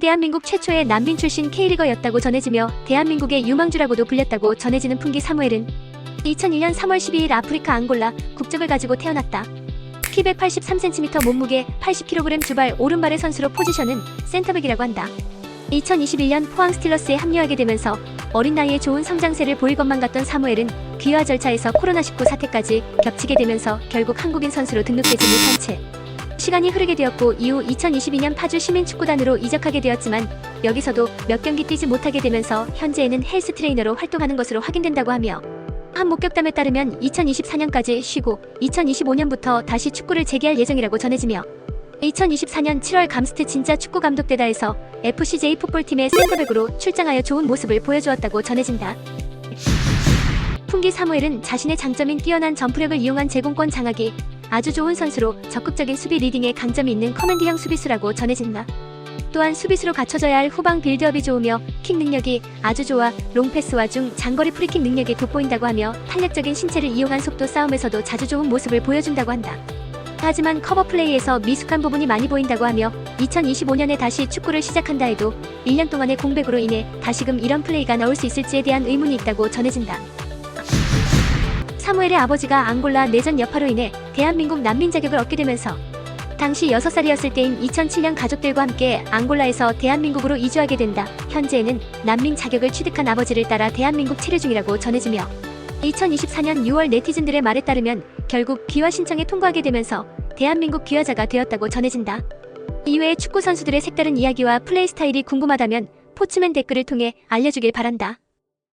대한민국 최초의 난민 출신 K리거였다고 전해지며 대한민국의 유망주라고도 불렸다고 전해지는 풍기 사무엘은 2001년 3월 12일 아프리카 앙골라 국적을 가지고 태어났다. 키 183cm 몸무게 80kg 주발 오른발의 선수로 포지션은 센터백이라고 한다. 2021년 포항 스틸러스에 합류하게 되면서 어린 나이에 좋은 성장세를 보일 것만 같던 사무엘은 귀화 절차에서 코로나19 사태까지 겹치게 되면서 결국 한국인 선수로 등록되지 못한 채 시간이 흐르게 되었고 이후 2022년 파주 시민축구단으로 이적하게 되었지만 여기서도 몇 경기 뛰지 못하게 되면서 현재에는 헬스 트레이너로 활동하는 것으로 확인된다고 하며 한 목격담에 따르면 2024년까지 쉬고 2025년부터 다시 축구를 재개할 예정이라고 전해지며 2024년 7월 감스트 진짜 축구 감독대다에서 FCJ 풋볼팀의 센터백으로 출장하여 좋은 모습을 보여주었다고 전해진다. 풍기 사무엘은 자신의 장점인 뛰어난 점프력을 이용한 제공권 장악이 아주 좋은 선수로 적극적인 수비 리딩에 강점이 있는 커맨드형 수비수라고 전해진다. 또한 수비수로 갖춰져야 할 후방 빌드업이 좋으며 킥 능력이 아주 좋아 롱패스와 중 장거리 프리킥 능력이 돋보인다고 하며 탄력적인 신체를 이용한 속도 싸움에서도 자주 좋은 모습을 보여준다고 한다. 하지만 커버 플레이에서 미숙한 부분이 많이 보인다고 하며 2025년에 다시 축구를 시작한다 해도 1년 동안의 공백으로 인해 다시금 이런 플레이가 나올 수 있을지에 대한 의문이 있다고 전해진다. 사무엘의 아버지가 앙골라 내전 여파로 인해 대한민국 난민 자격을 얻게 되면서 당시 6살이었을 때인 2007년 가족들과 함께 앙골라에서 대한민국으로 이주하게 된다. 현재에는 난민 자격을 취득한 아버지를 따라 대한민국 체류 중이라고 전해지며 2024년 6월 네티즌들의 말에 따르면 결국 귀화 신청에 통과하게 되면서 대한민국 귀화자가 되었다고 전해진다. 이외에 축구 선수들의 색다른 이야기와 플레이 스타일이 궁금하다면 포츠맨 댓글을 통해 알려주길 바란다.